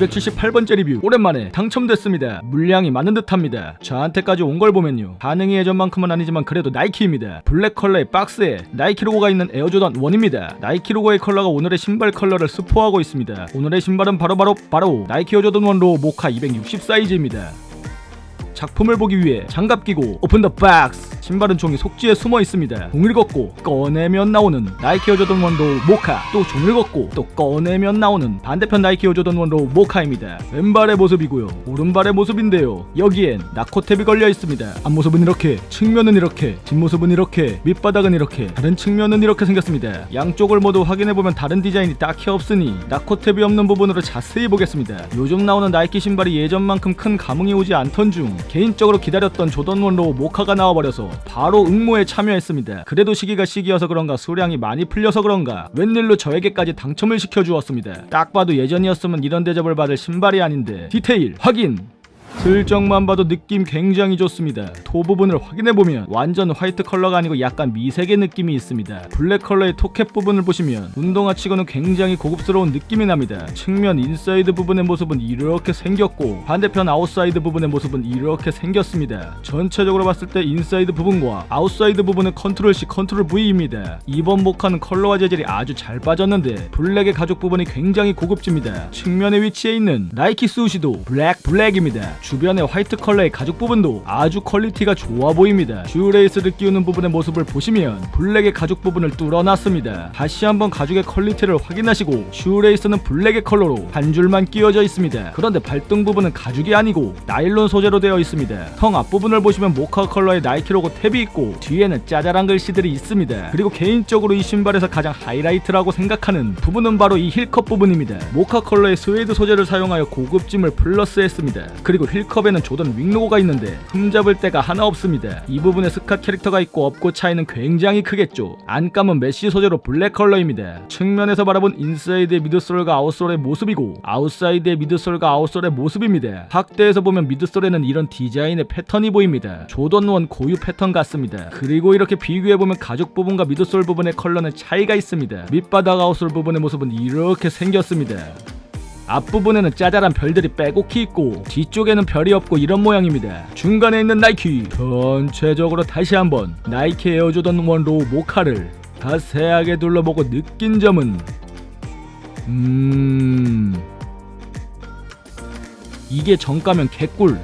278번째 리뷰 오랜만에 당첨됐습니다. 물량이 많은 듯합니다. 저한테까지 온 걸 보면요. 반응이 예전만큼은 아니지만 그래도 나이키입니다. 블랙 컬러의 박스에 나이키 로고가 있는 에어조던 1입니다. 나이키 로고의 컬러가 오늘의 신발 컬러를 스포하고 있습니다. 오늘의 신발은 바로바로 바로 나이키 에어조던 1 로우 모카 260 사이즈입니다. 작품을 보기 위해 장갑 끼고 오픈 더 박스 신발은 종이 속지에 숨어 있습니다. 종이를 걷고 꺼내면 나오는 나이키 어조던 원로 모카 또 종이를 걷고 또 꺼내면 나오는 반대편 나이키 어조던 원로 모카입니다. 왼발의 모습이고요. 오른발의 모습인데요. 여기엔 나코탭이 걸려 있습니다. 앞모습은 이렇게 측면은 이렇게 뒷모습은 이렇게 밑바닥은 이렇게 다른 측면은 이렇게 생겼습니다. 양쪽을 모두 확인해보면 다른 디자인이 딱히 없으니 나코탭이 없는 부분으로 자세히 보겠습니다. 요즘 나오는 나이키 신발이 예전만큼 큰 감흥이 오지 않던 중 개인적으로 기다렸던 조던 원로 모카가 나와버려서 바로 응모에 참여했습니다. 그래도 시기가 시기여서 그런가 수량이 많이 풀려서 그런가 웬일로 저에게까지 당첨을 시켜주었습니다. 딱 봐도 예전이었으면 이런 대접을 받을 신발이 아닌데 디테일 확인! 슬쩍만 봐도 느낌 굉장히 좋습니다. 토 부분을 확인해보면 완전 화이트 컬러가 아니고 약간 미색의 느낌이 있습니다. 블랙 컬러의 토캡 부분을 보시면 운동화 치고는 굉장히 고급스러운 느낌이 납니다. 측면 인사이드 부분의 모습은 이렇게 생겼고 반대편 아웃사이드 부분의 모습은 이렇게 생겼습니다. 전체적으로 봤을 때 인사이드 부분과 아웃사이드 부분은 컨트롤 C, 컨트롤 V입니다. 이번 모카는 컬러와 재질이 아주 잘 빠졌는데 블랙의 가죽 부분이 굉장히 고급집니다. 측면에 위치해 있는 나이키 스우시도 블랙 블랙입니다. 주변의 화이트 컬러의 가죽 부분도 아주 퀄리티가 좋아 보입니다. 슈레이스를 끼우는 부분의 모습을 보시면 블랙의 가죽 부분을 뚫어놨습니다. 다시 한번 가죽의 퀄리티를 확인하시고 슈레이스는 블랙의 컬러로 한 줄만 끼워져 있습니다. 그런데 발등 부분은 가죽이 아니고 나일론 소재로 되어 있습니다. 형 앞부분을 보시면 모카 컬러의 나이키 로고 탭이 있고 뒤에는 짜잘한 글씨들이 있습니다. 그리고 개인적으로 이 신발에서 가장 하이라이트라고 생각하는 부분은 바로 이 힐컵 부분입니다. 모카 컬러의 스웨이드 소재를 사용하여 고급짐을 플러스했습니다. 그리고 힐컵에는 조던 윙 로고가 있는데 흠잡을 데가 하나 없습니다. 이 부분에 스카 캐릭터가 있고 없고 차이는 굉장히 크겠죠. 안감은 메쉬 소재로 블랙 컬러입니다. 측면에서 바라본 인사이드의 미드솔과 아웃솔의 모습이고 아웃사이드의 미드솔과 아웃솔의 모습입니다. 확대에서 보면 미드솔에는 이런 디자인의 패턴이 보입니다. 조던 원 고유 패턴 같습니다. 그리고 이렇게 비교해보면 가죽 부분과 미드솔 부분의 컬러는 차이가 있습니다. 밑바닥 아웃솔 부분의 모습은 이렇게 생겼습니다. 앞부분에는 짜잘한 별들이 빼곡히 있고 뒤쪽에는 별이 없고 이런 모양입니다. 중간에 있는 나이키 전체적으로 다시 한번 나이키 에어조던 1 로우 모카를 자세하게 둘러보고 느낀 점은 음... 이게 정가면 개꿀